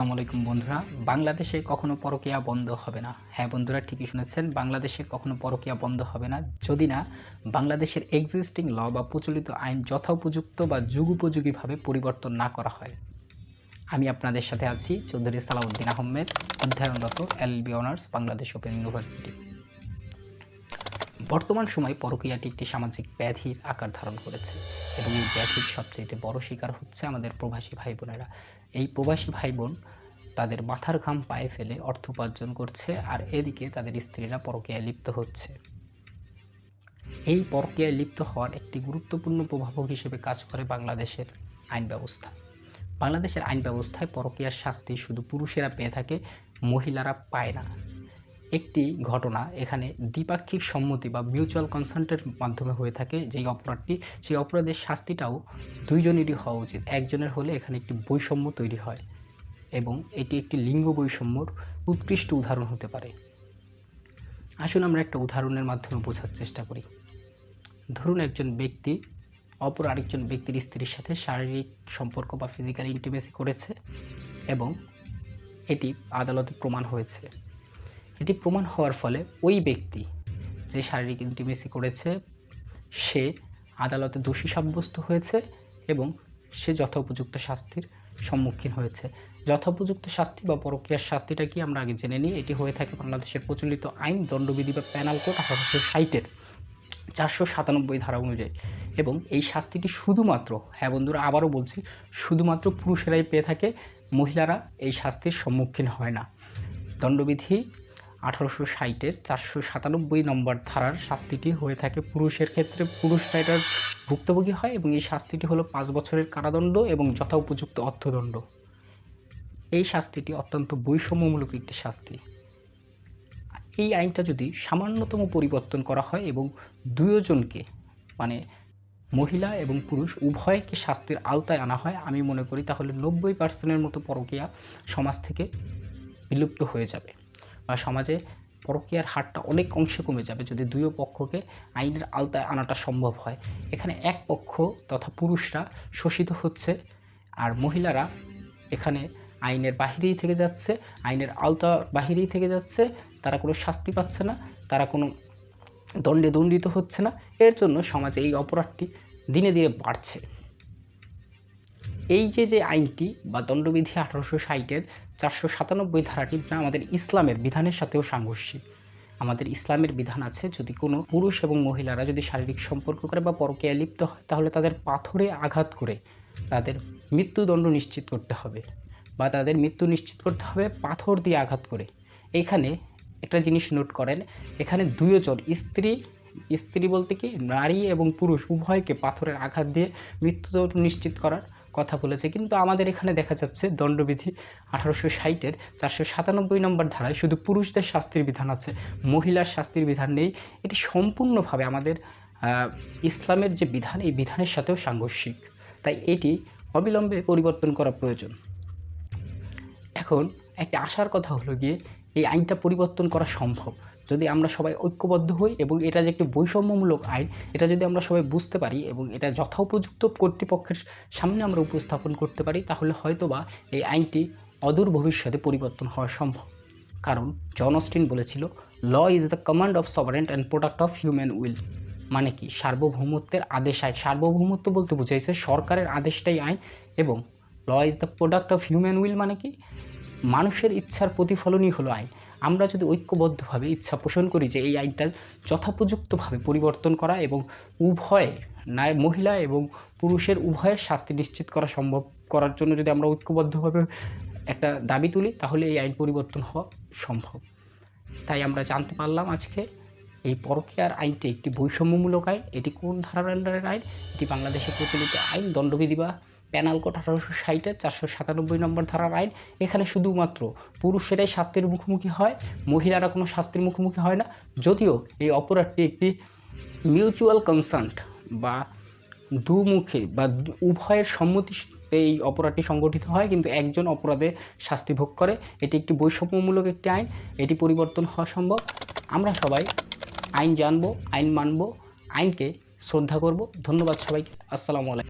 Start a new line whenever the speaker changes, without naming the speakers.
আসসালামু আলাইকুম বন্ধুরা। বাংলাদেশে কখনো পরকিয়া বন্ধ হবে না। হ্যাঁ বন্ধুরা, ঠিকই শুনেছেন, বাংলাদেশে কখনো পরকিয়া বন্ধ হবে না। যদি না, বাংলাদেশের এক্সিস্টিং ল বা প্রচলিত আইন যথোপযুক্ত বা যুগোপযোগীভাবে পরিবর্তন না করা হয়। আমি আপনাদের সাথে আছি চৌধুরী সালাউদ্দিন আহমেদ, অধ্যয়নরত LB honours, Bangladesh open university বর্তমান সময়ে পরকীয়াটি একটি সামাজিক ব্যাধির আকার ধারণ করেছে এবং এই ব্যাধির সবচেয়ে বড় শিকার হচ্ছে আমাদের প্রবাসী ভাই বোনেরা এই প্রবাসী ভাই বোন তাদের মাথার ঘাম পায়ে ফেলে অর্থ উপার্জন করছে আর এদিকে তাদের স্ত্রীরা পরকীয়ায় লিপ্ত হচ্ছে। এই পরকীয়ায় লিপ্ত হওয়ার একটি গুরুত্বপূর্ণ প্রভাবক হিসেবে কাজ করে বাংলাদেশের আইন ব্যবস্থা। বাংলাদেশের আইন ব্যবস্থায় পরকীয়ার শাস্তি শুধু পুরুষেরা পেয়ে থাকে, মহিলারা পায় না। একটি ঘটনা এখানে দ্বিপাক্ষিক সম্মতি বা মিউচুয়াল কনসান্টের মাধ্যমে হয়ে থাকে যেই অপরাধটি, সেই অপরাধের শাস্তিটাও দুইজনেরই হওয়া উচিত। একজনের হলে এখানে একটি বৈষম্য তৈরি হয় এবং এটি একটি লিঙ্গ বৈষম্যর উৎকৃষ্ট উদাহরণ হতে পারে। আসুন আমরা একটা উদাহরণের মাধ্যমে বোঝার চেষ্টা করি। ধরুন একজন ব্যক্তি অপর আরেকজন ব্যক্তির স্ত্রীর সাথে শারীরিক সম্পর্ক বা ফিজিক্যাল ইন্টিমেসি করেছে এবং এটি আদালতে প্রমাণ হয়েছে। এটি প্রমাণ হওয়ার ফলে ওই ব্যক্তি যে শারীরিক ইন্টিমেসি করেছে, সে আদালতে দোষী সাব্যস্ত হয়েছে এবং সে যথোপযুক্ত শাস্তির সম্মুখীন হয়েছে। যথোপযুক্ত শাস্তি বা পরকীয়ার শাস্তিটা কি আমরা আগে জেনে নিই? এটি হয়ে থাকে বাংলাদেশের প্রচলিত আইন, দণ্ডবিধি বা প্যানাল কোড আঠারোশো ষাটের চারশো সাতানব্বই ধারা অনুযায়ী। এবং এই শাস্তিটি শুধুমাত্র হ্যাঁ বন্ধুরা, আবারও বলছি, শুধুমাত্র পুরুষেরাই পেয়ে থাকে, মহিলারা এই শাস্তির সম্মুখীন হয় না। দণ্ডবিধি আঠারোশো ষাটের চারশো সাতানব্বই নম্বর ধারার শাস্তিটি হয়ে থাকে পুরুষের ক্ষেত্রে। পুরুষরা এটার ভুক্তভোগী হয় এবং এই শাস্তিটি হলো পাঁচ বছরের কারাদণ্ড এবং যথোপযুক্ত অর্থদণ্ড। এই শাস্তিটি অত্যন্ত বৈষম্যমূলক একটি শাস্তি। এই আইনটা যদি সামান্যতম পরিবর্তন করা হয় এবং দুজনকে মানে মহিলা এবং পুরুষ, উভয়কে শাস্তির আওতায় আনা হয়, আমি মনে করি তাহলে নব্বই পার্সেন্টের মতো পরকীয়া সমাজ থেকে বিলুপ্ত হয়ে যাবে। সমাজে পরকীয়ার হারটা অনেক অংশে কমে যাবে যদি দুই পক্ষকে আইনের আওতায় আনাটা সম্ভব হয়। এখানে এক পক্ষ তথা পুরুষরা শোষিত হচ্ছে আর মহিলারা এখানে আইনের বাহিরেই থেকে যাচ্ছে, আইনের আওতা বাহিরেই থেকে যাচ্ছে, তারা কোনো শাস্তি পাচ্ছে না, তারা কোনো দণ্ডে দণ্ডিত হচ্ছে না। এর জন্য সমাজে এই অপরাধটি দিনে দিনে বাড়ছে। এই যে যে আইনটি বা দণ্ডবিধি আঠারোশো ষাটের চারশো সাতানব্বই ধারাটি আমাদের ইসলামের বিধানের সাথেও সাংঘর্ষিক। আমাদের ইসলামের বিধান আছে, যদি কোনো পুরুষ এবং মহিলারা যদি শারীরিক সম্পর্ক করে বা পরকীয়ায় লিপ্ত হয়, তাহলে তাদের পাথরে আঘাত করে তাদের মৃত্যুদণ্ড নিশ্চিত করতে হবে বা তাদের মৃত্যু নিশ্চিত করতে হবে পাথর দিয়ে আঘাত করে। এখানে একটা জিনিস নোট করেন, এখানে দুইজন স্ত্রী স্ত্রী বলতে কি নারী এবং পুরুষ উভয়কে পাথরের আঘাত দিয়ে মৃত্যুদণ্ড নিশ্চিত করার। কথা বলেছে। কিন্তু আমাদের এখানে দেখা যাচ্ছে দণ্ডবিধি আঠারোশো ষাটের চারশো সাতানব্বই নম্বর ধারায় শুধু পুরুষদের শাস্তির বিধান আছে, মহিলার শাস্তির বিধান নেই। এটি সম্পূর্ণভাবে আমাদের ইসলামের যে বিধান, এই বিধানের সাথেও সাংঘর্ষিক। তাই এটি অবিলম্বে পরিবর্তন করা প্রয়োজন। এখন একটা আশার কথা হলো গিয়ে এই আইনটা পরিবর্তন করা সম্ভব। যদি আমরা সবাই ঐক্যবদ্ধ হই এবং এটা যে একটি বৈষম্যমূলক আইন, এটা যদি আমরা সবাই বুঝতে পারি এবং এটা যথোপযুক্ত কর্তৃপক্ষের সামনে আমরা উপস্থাপন করতে পারি, তাহলে হয়তোবা এই আইনটি অদূর ভবিষ্যতে পরিবর্তন হওয়া সম্ভব। কারণ জন অস্টিন বলেছিল, law is the command of sovereign and product of human will. মানে কি? সার্বভৌমত্বের আদেশ আইন। সার্বভৌমত্ব বলতে বুঝাইছে সরকারের আদেশটাই আইন এবং law is the product of human will মানে কি? মানুষের ইচ্ছার প্রতিফলনই হলো আইন। আমরা যদি ঐক্যবদ্ধভাবে ইচ্ছা পোষণ করি যে এই আইনটা যথাপযুক্তভাবে পরিবর্তন করা এবং উভয় নারী মহিলা এবং পুরুষের উভয়ের শাস্তি নিশ্চিত করা সম্ভব করার জন্য যদি আমরা ঐক্যবদ্ধভাবে একটা দাবি তুলি, তাহলে এই আইন পরিবর্তন হওয়া সম্ভব। তাই আমরা জানতে পারলাম আজকে এই পরকীয়ার আইনটি একটি বৈষম্যমূলক আইন, এটি কোন ধারার আইন? এটি বাংলাদেশে প্রচলিত আইন, দণ্ডবিধি বা প্যানাল কোড আঠারোশো ষাটের চারশো সাতানব্বই নম্বর ধারার আইন। এখানে শুধুমাত্র পুরুষেরাই শাস্তির মুখোমুখি হয়, মহিলারা কোনো শাস্তির মুখোমুখি হয় না। যদিও এই অপরাধটি একটি মিউচুয়াল কনসার্ট বা দুমুখী বা উভয়ের সম্মতি এই অপরাধটি সংগঠিত হয়, কিন্তু একজন অপরাধে শাস্তি ভোগ করে। এটি একটি বৈষম্যমূলক একটি আইন, এটি পরিবর্তন হওয়া সম্ভব। আমরা সবাই আইন জানব, আইন মানব, আইনকে শ্রদ্ধা করব। ধন্যবাদ সবাইকে। আসসালামু আলাইকুম।